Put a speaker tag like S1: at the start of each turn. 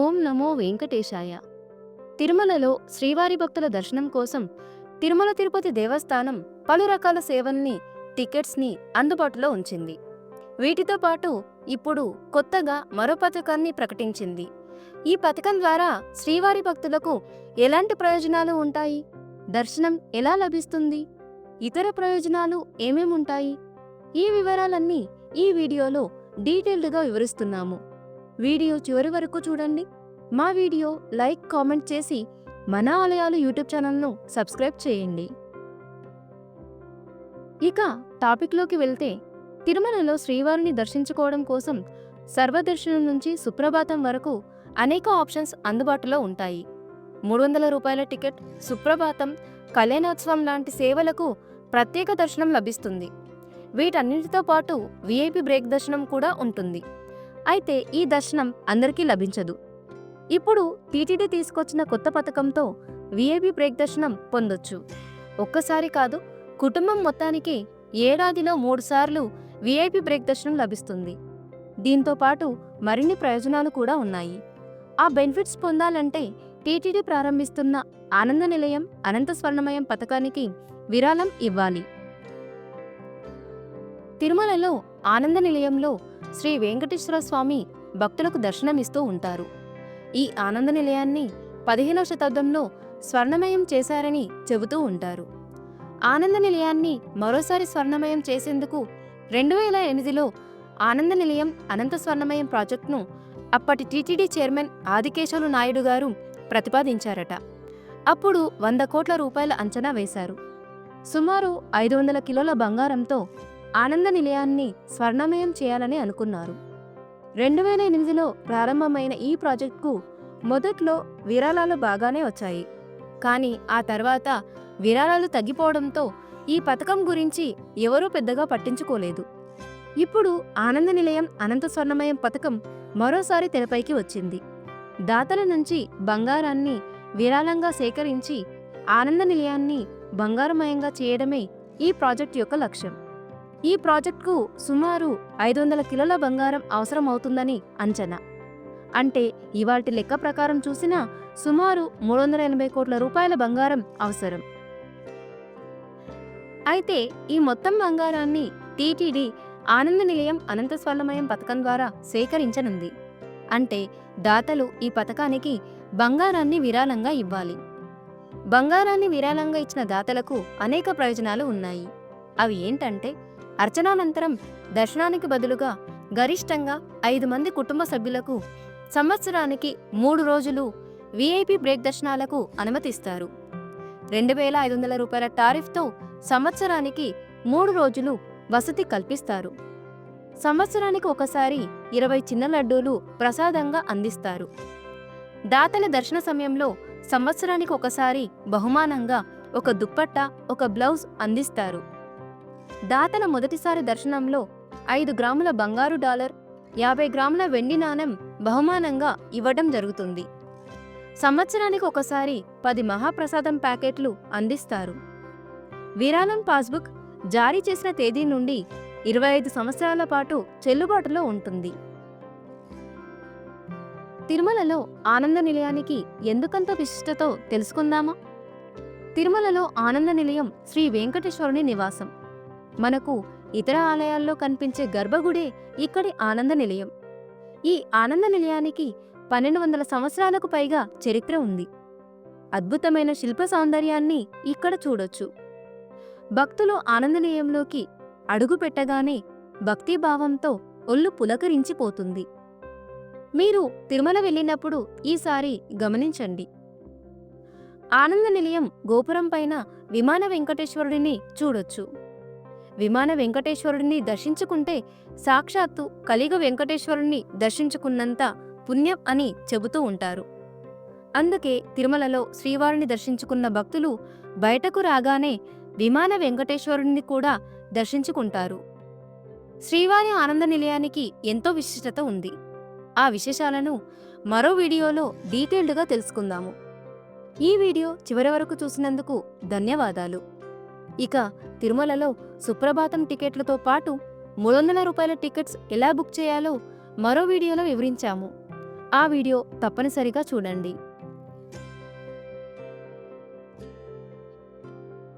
S1: ఓం నమో వెంకటేశాయ. తిరుమలలో శ్రీవారి భక్తుల దర్శనం కోసం తిరుమల తిరుపతి దేవస్థానం పలు రకాల సేవల్ని టికెట్స్ని అందుబాటులో ఉంచింది. వీటితో పాటు ఇప్పుడు కొత్తగా మరో పథకాన్ని ప్రకటించింది. ఈ పథకం ద్వారా శ్రీవారి భక్తులకు ఎలాంటి ప్రయోజనాలు ఉంటాయి? దర్శనం ఎలా లభిస్తుంది? ఇతర ప్రయోజనాలు ఏమేముంటాయి? ఈ వివరాలన్నీ ఈ వీడియోలో డీటెయిల్డ్గా వివరిస్తున్నాము. వీడియో చివరి వరకు చూడండి. మా వీడియో లైక్ కామెంట్ చేసి మన ఆలయాలు యూట్యూబ్ ఛానల్ను సబ్స్క్రైబ్ చేయండి. ఇక టాపిక్లోకి వెళ్తే తిరుమలలో శ్రీవారిని దర్శించుకోవడం కోసం సర్వదర్శనం నుంచి సుప్రభాతం వరకు అనేక ఆప్షన్స్ అందుబాటులో ఉంటాయి. మూడు వందల రూపాయల టికెట్ సుప్రభాతం కళ్యాణోత్సవం లాంటి సేవలకు ప్రత్యేక దర్శనం లభిస్తుంది. వీటన్నిటితో పాటు విఐపి బ్రేక్ దర్శనం కూడా ఉంటుంది. అయితే ఈ దర్శనం అందరికీ లభించదు. ఇప్పుడు టీటీడీ తీసుకొచ్చిన కొత్త పథకంతో విఐపి బ్రేక్ దర్శనం పొందొచ్చు. ఒక్కసారి కాదు కుటుంబం మొత్తానికి ఏడాదిలో మూడుసార్లు విఐపి బ్రేక్ దర్శనం లభిస్తుంది. దీంతో పాటు మరిన్ని ప్రయోజనాలు కూడా ఉన్నాయి. ఆ బెనిఫిట్స్ పొందాలంటే టీటీడీ ప్రారంభిస్తున్న ఆనంద నిలయం అనంత స్వర్ణమయం పథకానికి విరాళం ఇవ్వాలి. తిరుమలలో ఆనంద నిలయంలో శ్రీ వెంకటేశ్వర స్వామి భక్తులకు దర్శనమిస్తూ ఉంటారు. ఈ ఆనంద నిలయాన్ని పదిహేనవ శతాబ్దంలో స్వర్ణమయం చేశారని చెబుతూ ఉంటారు. ఆనంద నిలయాన్ని మరోసారి స్వర్ణమయం చేసేందుకు రెండు వేల ఎనిమిదిలో ఆనంద నిలయం అనంత స్వర్ణమయం ప్రాజెక్టును అప్పటి టీటీడీ చైర్మన్ ఆదికేశవులు నాయుడు గారు ప్రతిపాదించారట. అప్పుడు వంద కోట్ల రూపాయల అంచనా వేశారు. సుమారు ఐదు వందల కిలోల బంగారంతో ఆనంద నిలయాన్ని స్వర్ణమయం చేయాలని అనుకున్నారు. రెండు వేల ఎనిమిదిలో ప్రారంభమైన ఈ ప్రాజెక్టుకు మొదట్లో విరాళాలు బాగానే వచ్చాయి. కానీ ఆ తర్వాత విరాళాలు తగ్గిపోవడంతో ఈ పథకం గురించి ఎవరూ పెద్దగా పట్టించుకోలేదు. ఇప్పుడు ఆనంద నిలయం అనంత స్వర్ణమయం పథకం మరోసారి తెరపైకి వచ్చింది. దాతల నుంచి బంగారాన్ని విరాళంగా సేకరించి ఆనంద నిలయాన్ని బంగారమయంగా చేయడమే ఈ ప్రాజెక్ట్ యొక్క లక్ష్యం. ఈ ప్రాజెక్టుకు సుమారు ఐదు వందల కిలోల బంగారం అవసరం అవుతుందని అంచనా. అంటే ఇవాటి లెక్క ప్రకారం చూసినా సుమారు మూడు వందల ఎనభై కోట్ల రూపాయల బంగారం అవసరం. అయితే ఈ మొత్తం బంగారాన్ని టీటీడీ ఆనంద నిలయం అనంత స్వర్ణమయం పథకం ద్వారా సేకరించనుంది. అంటే దాతలు ఈ పథకానికి బంగారాన్ని విరాళంగా ఇవ్వాలి. బంగారాన్ని విరాళంగా ఇచ్చిన దాతలకు అనేక ప్రయోజనాలు ఉన్నాయి. అవి ఏంటంటే అర్చనానంతరం దర్శనానికి బదులుగా గరిష్టంగా ఐదు మంది కుటుంబ సభ్యులకు సంవత్సరానికి మూడు రోజులు విఐపి బ్రేక్ దర్శనాలకు అనుమతిస్తారు. రెండు వేల ఐదు వందల రూపాయల టారిఫ్తో సంవత్సరానికి మూడు రోజులు వసతి కల్పిస్తారు. సంవత్సరానికి ఒకసారి ఇరవై చిన్న లడ్డూలు ప్రసాదంగా అందిస్తారు. దాతల దర్శన సమయంలో సంవత్సరానికి ఒకసారి బహుమానంగా ఒక దుప్పట్ట ఒక బ్లౌజ్ అందిస్తారు. దాతల మొదటిసారి దర్శనంలో ఐదు గ్రాముల బంగారు డాలర్ యాభై గ్రాముల వెండి నాణెం బహుమానంగా ఇవ్వడం జరుగుతుంది. సంవత్సరానికి ఒకసారి పది మహాప్రసాదం ప్యాకెట్లు అందిస్తారు. విరాళం పాస్బుక్ జారీ చేసిన తేదీ నుండి ఇరవై ఐదు సంవత్సరాల పాటు చెల్లుబాటులో ఉంటుంది. తిరుమలలో ఆనంద నిలయానికి ఎందుకంత విశిష్టతో తెలుసుకుందామా? తిరుమలలో ఆనంద నిలయం శ్రీ వెంకటేశ్వరుని నివాసం. మనకు ఇతర ఆలయాల్లో కనిపించే గర్భగుడే ఇక్కడి ఆనంద నిలయం. ఈ ఆనంద నిలయానికి పన్నెండు వందల సంవత్సరాలకు పైగా చరిత్ర ఉంది. అద్భుతమైన శిల్ప సౌందర్యాన్ని ఇక్కడ చూడొచ్చు. భక్తులు ఆనంద నిలయంలోకి అడుగు పెట్టగానే భక్తిభావంతో ఒళ్ళు పులకరించిపోతుంది. మీరు తిరుమల వెళ్ళినప్పుడు ఈసారి గమనించండి. ఆనంద నిలయం గోపురం పైన విమాన వెంకటేశ్వరుడిని చూడొచ్చు. విమాన వెంకటేశ్వరుడిని దర్శించుకుంటే సాక్షాత్తు కలిగ వెంకటేశ్వరుణ్ణి దర్శించుకున్నంత పుణ్యం అని చెబుతూ ఉంటారు. అందుకే తిరుమలలో శ్రీవారిని దర్శించుకున్న భక్తులు బయటకు రాగానే విమాన వెంకటేశ్వరుణ్ణి కూడా దర్శించుకుంటారు. శ్రీవారి ఆనంద నిలయానికి ఎంతో విశిష్టత ఉంది. ఆ విశేషాలను మరో వీడియోలో డీటెయిల్డ్గా తెలుసుకుందాము. ఈ వీడియో చివరి వరకు చూసినందుకు ధన్యవాదాలు. ఇక తిరుమలలో సుప్రభాతం టికెట్లతో పాటు మూడు వందల రూపాయల టికెట్స్ ఎలా బుక్ చేయాలో మరో వీడియోలో వివరించాము. ఆ వీడియో తప్పనిసరిగా చూడండి.